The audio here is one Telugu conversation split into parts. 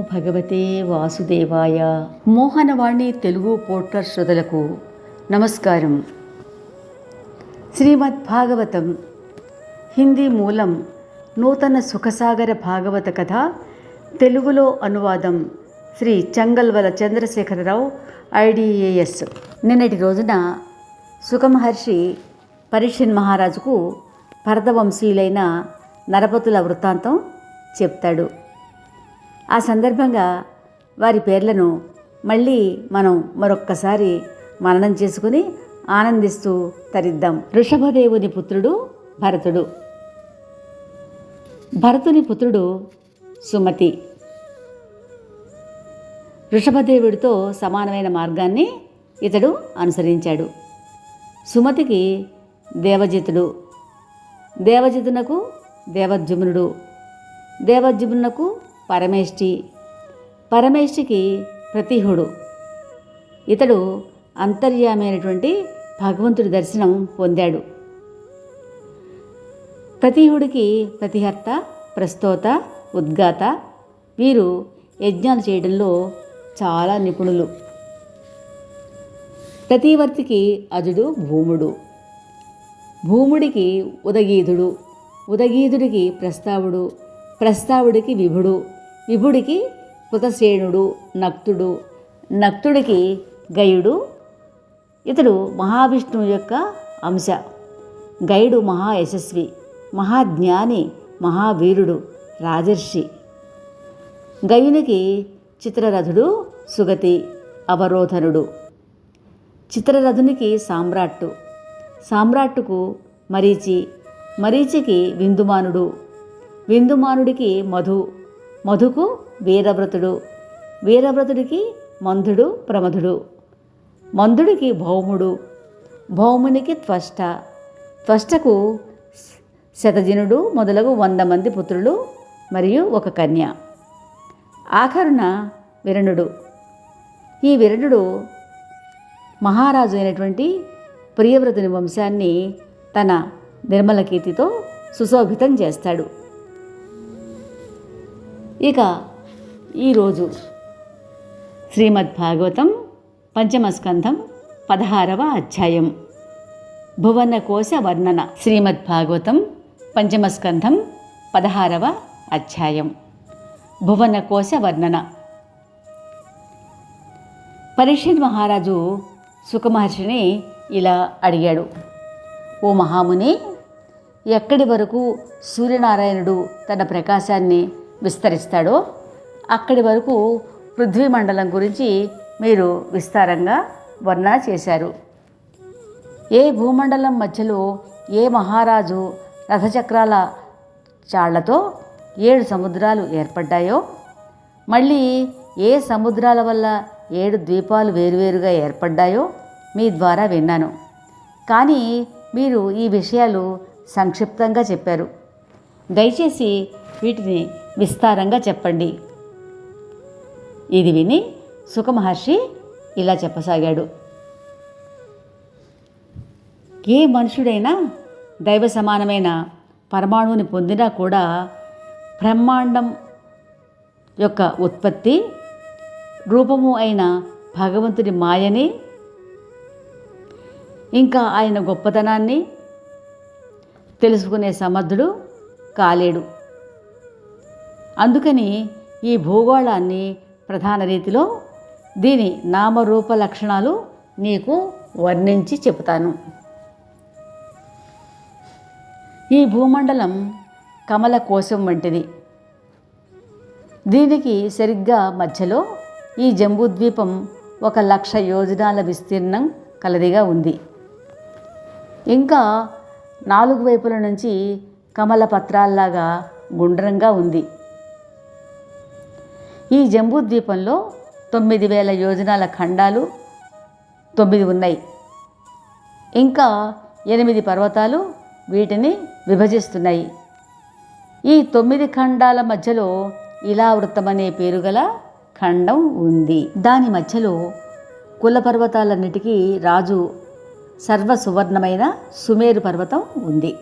భగవతే వాసుదేవాయ. మోహనవాణి తెలుగు పోర్టల్ శ్రోతలకు నమస్కారం. శ్రీమద్ భాగవతం హిందీ మూలం నూతన సుఖసాగర భాగవత కథ తెలుగులో అనువాదం శ్రీ చంగల్వల చంద్రశేఖరరావు ఐడిఏఎస్. నిన్నటి రోజున సుఖమహర్షి పరీక్షన్ మహారాజుకు భరతవంశీయులైన నరపతుల వృత్తాంతం చెప్తాడు. ఆ సందర్భంగా వారి పేర్లను మళ్ళీ మనం మరొక్కసారి మననం చేసుకుని ఆనందిస్తూ తరిద్దాం. వృషభదేవుని పుత్రుడు భరతుడు. భరతుని పుత్రుడు సుమతి. వృషభదేవుడితో సమానమైన మార్గాన్ని ఇతడు అనుసరించాడు. సుమతికి దేవజితుడు. దేవజితునకు దేవద్యుమ్నుడు. దేవద్యుమ్నునకు పరమేష్టి. పరమేష్టికి ప్రతిహుడు. ఇతడు అంతర్యామైనటువంటి భగవంతుడి దర్శనం పొందాడు. ప్రతిహుడికి ప్రతిహర్త ప్రస్తోత ఉద్గాత వీరు యజ్ఞాలు చేయడంలో చాలా నిపుణులు. ప్రతివర్తికి అజుడు భూముడు. భూముడికి ఉదగీధుడు. ఉదగీధుడికి ప్రస్తావుడు. ప్రస్తావుడికి విభుడు. విభుడికి కృతసేనుడు నక్తుడు నక్తుడికి గయుడు. ఇతడు మహావిష్ణువు యొక్క అంశ. గయుడు మహా యశస్వి మహాజ్ఞాని మహావీరుడు రాజర్షి. గయునికి చిత్రరథుడు సుగతి అవరోధనుడు. చిత్రరథునికి సామ్రాట్టు. సామ్రాట్టుకు మరీచి. మరీచికి విందుమానుడు. విందుమానుడికి మధు. మధుకు వీరవ్రతుడు. వీరవ్రతుడికి మంధుడు ప్రమధుడు. మంధుడికి భౌముడు. భౌమునికి త్వష్ట. త్వష్టకు శతజనుడు మొదలగు వంద మంది పుత్రులు మరియు ఒక కన్య. ఆఖరున విరణుడు. ఈ విరణుడు మహారాజు అయినటువంటి ప్రియవ్రతుని వంశాన్ని తన నిర్మల కీర్తితో సుశోభితం చేస్తాడు. ఇక ఈరోజు శ్రీమద్ భాగవతం పంచమస్కంధం పదహారవ అధ్యాయం. భువనకోశ వర్ణన. శ్రీమద్ భాగవతం పంచమస్కంధం పదహారవ అధ్యాయం. భువనకోశ వర్ణన. పరీక్షిత్ మహారాజు సుఖమహర్షిని ఇలా అడిగాడు. ఓ మహాముని ఎక్కడి వరకు సూర్యనారాయణుడు తన ప్రకాశాన్ని విస్తరిస్తాడో అక్కడి వరకు పృథ్వీ మండలం గురించి మీరు విస్తారంగా వర్ణన చేశారు. ఏ భూమండలం మధ్యలో ఏ మహారాజు రథచక్రాల చాళ్ళతో ఏడు సముద్రాలు ఏర్పడ్డాయో మళ్ళీ ఏ సముద్రాల వల్ల ఏడు ద్వీపాలు వేరువేరుగా ఏర్పడ్డాయో మీ ద్వారా విన్నాను. కానీ మీరు ఈ విషయాలు సంక్షిప్తంగా చెప్పారు. దయచేసి వీటిని విస్తారంగా చెప్పండి. ఇది విని సుఖమహర్షి ఇలా చెప్పసాగాడు. ఏ మనుషుడైనా దైవ సమానమైన పరమాణువుని పొందినా కూడా బ్రహ్మాండం యొక్క ఉత్పత్తి రూపము అయిన భగవంతుడి మాయని ఇంకా ఆయన గొప్పతనాన్ని తెలుసుకునే సమర్థుడు కాలేడు. అందుకని ఈ భూగోళాన్ని ప్రధాన రీతిలో దీని నామరూప లక్షణాలు నీకు వర్ణించి చెబుతాను. ఈ భూమండలం కమల కోశం వంటిది. దీనికి సరిగ్గా మధ్యలో ఈ జంబూద్వీపం ఒక లక్ష యోజనాల విస్తీర్ణం కలదిగా ఉంది. ఇంకా నాలుగు వైపుల నుంచి కమల పత్రాల్లాగా గుండ్రంగా ఉంది. ఈ జంబూద్వీపంలో తొమ్మిది వేల యోజనాల ఖండాలు తొమ్మిది ఉన్నాయి. ఇంకా ఎనిమిది పర్వతాలు వీటిని విభజిస్తున్నాయి. ఈ తొమ్మిది ఖండాల మధ్యలో ఇలావృతం అనే పేరు గల ఖండం ఉంది. దాని మధ్యలో కుల పర్వతాలన్నిటికీ రాజు సర్వ సువర్ణమైన సుమేరు పర్వతం ఉంది.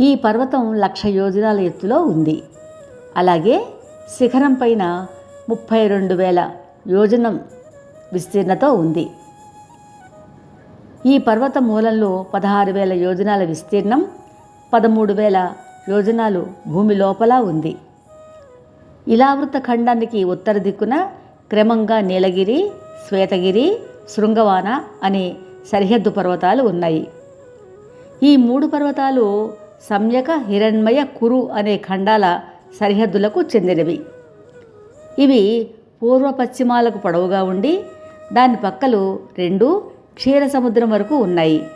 ఈ పర్వతం లక్ష యోజనాల ఎత్తులో ఉంది. అలాగే శిఖరం పైన ముప్పై రెండు వేల యోజనం విస్తీర్ణతో ఉంది. ఈ పర్వత మూలంలో పదహారు వేల యోజనాల విస్తీర్ణం పదమూడు వేల యోజనాలు భూమి లోపల ఉంది. ఇలావృత ఖండానికి ఉత్తర దిక్కున క్రమంగా నీలగిరి శ్వేతగిరి శృంగవాన అనే సరిహద్దు పర్వతాలు ఉన్నాయి. ఈ మూడు పర్వతాలు సమ్యక హిరణ్మయ కురు అనే ఖండాల సరిహద్దులకు చెందినవి. ఇవి పూర్వ పశ్చిమాలకు పొడవుగా ఉండి దాని పక్కలు రెండు క్షీర సముద్రం వరకు ఉన్నాయి.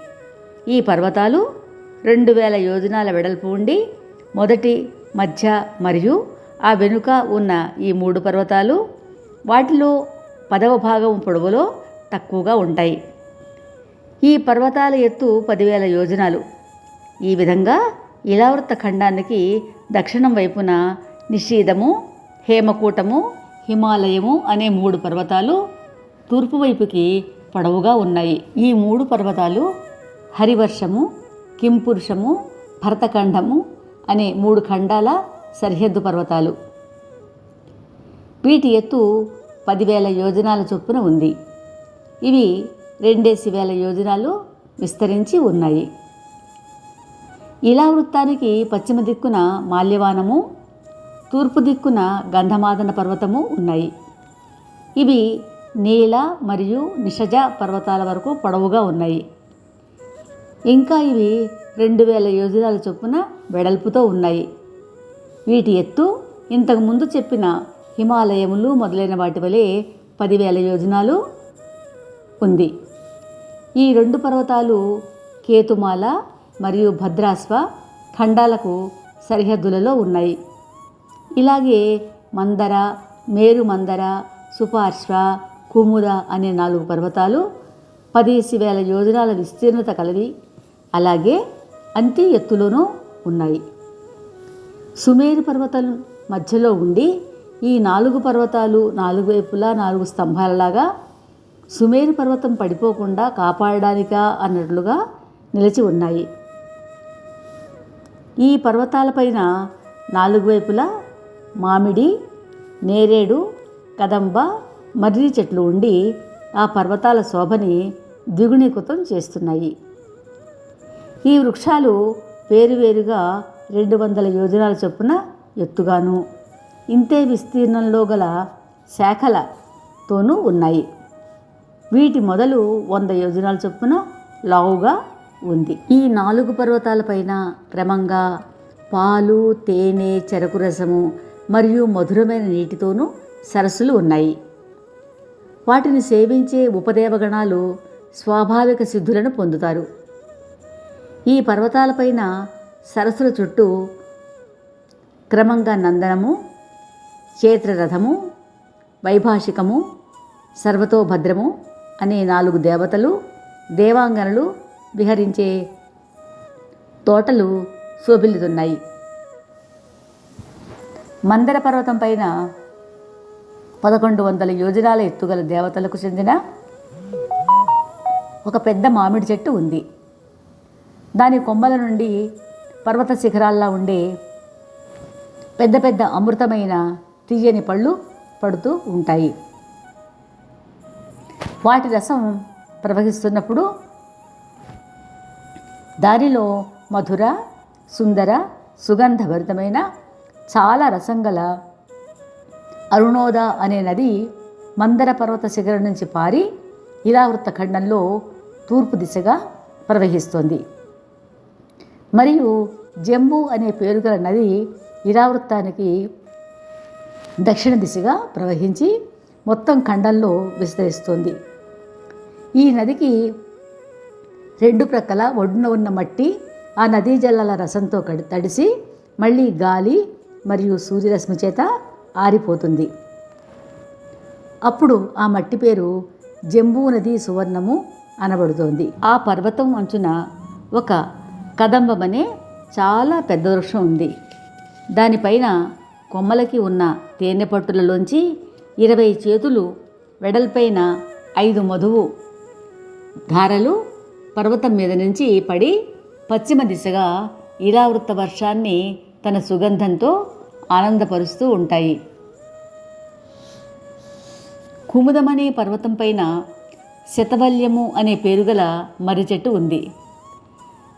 ఈ పర్వతాలు రెండు వేల యోజనాల వెడల్పు ఉండి మొదటి మధ్య మరియు ఆ వెనుక ఉన్న ఈ మూడు పర్వతాలు వాటిలో పదవ భాగం పొడవులో తక్కువగా ఉంటాయి. ఈ పర్వతాల ఎత్తు పదివేల యోజనాలు. ఈ విధంగా ఇలావృత ఖండానికి దక్షిణం వైపున నిషీదము హేమకూటము హిమాలయము అనే మూడు పర్వతాలు తూర్పు వైపుకి పొడవుగా ఉన్నాయి. ఈ మూడు పర్వతాలు హరివర్షము కింపురుషము భరతఖండము అనే మూడు ఖండాల సరిహద్దు పర్వతాలు. వీటి ఎత్తు పదివేల యోజనాల చొప్పున ఉంది. ఇవి రెండేసి వేల యోజనాలు విస్తరించి ఉన్నాయి. ఇలా వృత్తానికి పశ్చిమ దిక్కున మాల్యవానము తూర్పు దిక్కున గంధమాదన పర్వతము ఉన్నాయి. ఇవి నీల మరియు నిషజ పర్వతాల వరకు పొడవుగా ఉన్నాయి. ఇంకా ఇవి రెండు వేల యోజనాల చొప్పున వెడల్పుతో ఉన్నాయి. వీటి ఎత్తు ఇంతకుముందు చెప్పిన హిమాలయములు మొదలైన వాటి వలె పదివేల యోజనాలు ఉంది. ఈ రెండు పర్వతాలు కేతుమాల మరియు భద్రాశ్వ ఖండాలకు సరిహద్దులలో ఉన్నాయి. ఇలాగే మందర మేరు మందర సుపార్శ్వ కుముద అనే నాలుగు పర్వతాలు పదేసి వేల యోజనాల విస్తీర్ణత కలవి అలాగే అంతే ఎత్తులోనూ ఉన్నాయి. సుమేరు పర్వతం మధ్యలో ఉండి ఈ నాలుగు పర్వతాలు నాలుగు వైపులా నాలుగు స్తంభాలలాగా సుమేరు పర్వతం పడిపోకుండా కాపాడడానికా అన్నట్లుగా నిలిచి ఉన్నాయి. ఈ పర్వతాలపైన నాలుగు వైపులా మామిడి నేరేడు కదంబ మర్రి చెట్లు ఉండి ఆ పర్వతాల శోభని ద్విగుణీకృతం చేస్తున్నాయి. ఈ వృక్షాలు వేరువేరుగా రెండు వందల యోజనాల చొప్పున ఎత్తుగాను. ఇంతే విస్తీర్ణంలో గల శాఖలతోనూ ఉన్నాయి. వీటి మొదలు వంద యోజనాల చొప్పున లావుగా ఉంది. ఈ నాలుగు పర్వతాలపైన క్రమంగా పాలు తేనె చెరకు రసము మరియు మధురమైన నీటితోనూ సరస్సులు ఉన్నాయి. వాటిని సేవించే ఉపదేవగణాలు స్వాభావిక సిద్ధులను పొందుతారు. ఈ పర్వతాలపైన సరస్సుల చుట్టూ క్రమంగా నందనము క్షేత్రరథము వైభాషికము సర్వతోభద్రము అనే నాలుగు దేవతలు దేవాంగనలు విహరించే తోటలు శోభిల్లుతున్నాయి. మందర పర్వతం పైన పదకొండు వందల యోజనాల ఎత్తుగల దేవతలకు చెందిన ఒక పెద్ద మామిడి చెట్టు ఉంది. దాని కొమ్మల నుండి పర్వత శిఖరాల్లా ఉండే పెద్ద పెద్ద అమృతమైన తీయని పళ్ళు పడుతూ ఉంటాయి. వాటి రసం ప్రవహిస్తున్నప్పుడు దానిలో మధుర సుందర సుగంధభరితమైన చాలా రసంగల అరుణోద అనే నది మందర పర్వత శిఖరం నుంచి పారి ఇలావృత్త ఖండంలో తూర్పు దిశగా ప్రవహిస్తోంది. మరియు జంబు అనే పేరు గల నది ఇరావృత్తానికి దక్షిణ దిశగా ప్రవహించి మొత్తం ఖండంలో విస్తరిస్తుంది. ఈ నదికి రెండు ప్రక్కల ఒడ్డున ఉన్న మట్టి ఆ నదీ జలాల రసంతో కడి తడిసి మళ్ళీ గాలి మరియు సూర్యరశ్మి చేత ఆరిపోతుంది. అప్పుడు ఆ మట్టి పేరు జంబూ నది సువర్ణము అనబడుతోంది. ఆ పర్వతం అంచున ఒక కదంబం అనే చాలా పెద్ద వృక్షం ఉంది. దానిపైన కొమ్మలకి ఉన్న తేనె పట్టులలోంచి ఇరవై చేతులు వెడల్పైన ఐదు మధువు ధారలు పర్వతం మీద నుంచి పడి పశ్చిమ దిశగా ఇలావృత్త వర్షాన్ని తన సుగంధంతో ఆనందపరుస్తూ ఉంటాయి. కుముదమనే పర్వతం పైన శతవల్యము అనే పేరుగల మర్రి చెట్టు ఉంది.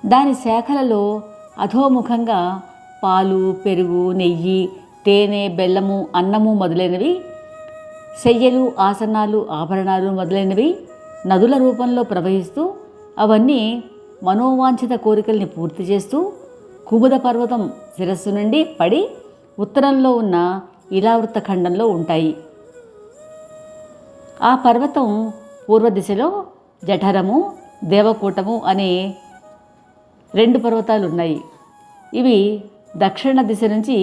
దాని శాఖలలో అధోముఖంగా పాలు పెరుగు నెయ్యి తేనె బెల్లము అన్నము మొదలైనవి శయ్యలు ఆసనాలు ఆభరణాలు మొదలైనవి నదుల రూపంలో ప్రవహిస్తూ అవన్నీ మనోవాంఛిత కోరికల్ని పూర్తి చేస్తూ కుముద పర్వతం శిరస్సు నుండి పడి ఉత్తరంలో ఉన్న ఇలావృత్త ఖండంలో ఉంటాయి. ఆ పర్వతం పూర్వ దిశలో జఠరము దేవకూటము అనే రెండు పర్వతాలు ఉన్నాయి ఇవి దక్షిణ దిశ నుంచి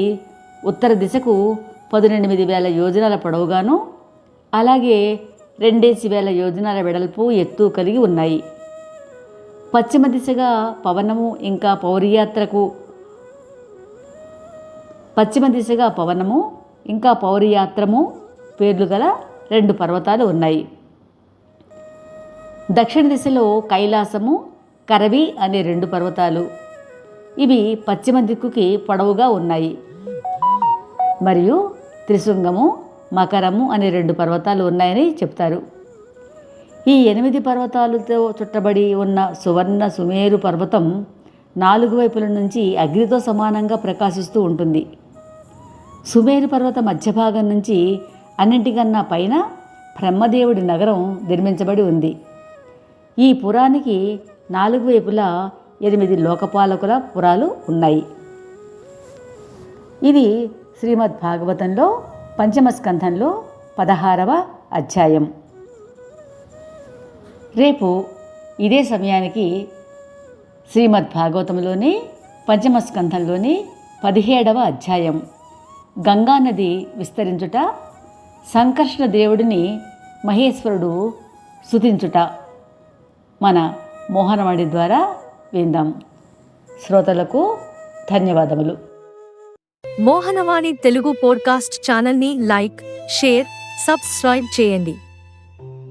ఉత్తర దిశకు పదునెనిమిది వేల యోజనాల పొడవుగాను అలాగే రెండేసి వేల యోజనాల వెడల్పు ఎత్తు కలిగి ఉన్నాయి. పశ్చిమ దిశగా పవనము ఇంకా పౌరయాత్రకు పశ్చిమ దిశగా పవనము ఇంకా పౌరయాత్రము పేర్లు గల రెండు పర్వతాలు ఉన్నాయి. దక్షిణ దిశలో కైలాసము కరవి అనే రెండు పర్వతాలు. ఇవి పశ్చిమ దిక్కుకి పొడవుగా ఉన్నాయి. మరియు త్రిశృంగము మకరము అనే రెండు పర్వతాలు ఉన్నాయని చెప్తారు. ఈ ఎనిమిది పర్వతాలతో చుట్టబడి ఉన్న సువర్ణ సుమేరు పర్వతం నాలుగు వైపుల నుంచి అగ్నితో సమానంగా ప్రకాశిస్తూ ఉంటుంది. సుమేరు పర్వత మధ్య భాగం నుంచి అన్నింటికన్నా పైన బ్రహ్మదేవుడి నగరం నిర్మించబడి ఉంది. ఈ పురానికి నాలుగు వైపులా ఎనిమిది లోకపాలకుల పురాలు ఉన్నాయి. ఇది శ్రీమద్ భాగవతంలో పంచమస్కంధంలో పదహారవ అధ్యాయం. రేపు ఇదే సమయానికి శ్రీమద్ భాగవతంలోని పంచమ స్కంధంలోని పదిహేడవ అధ్యాయం. గంగానది విస్తరించుట సంకర్షణ దేవుడిని మహేశ్వరుడు సుతించుట మన మోహనవాణి ద్వారా విందాం. శ్రోతలకు ధన్యవాదములు. మోహనవాణి తెలుగు పోడ్కాస్ట్ ఛానల్ని లైక్ షేర్ సబ్స్క్రైబ్ చేయండి.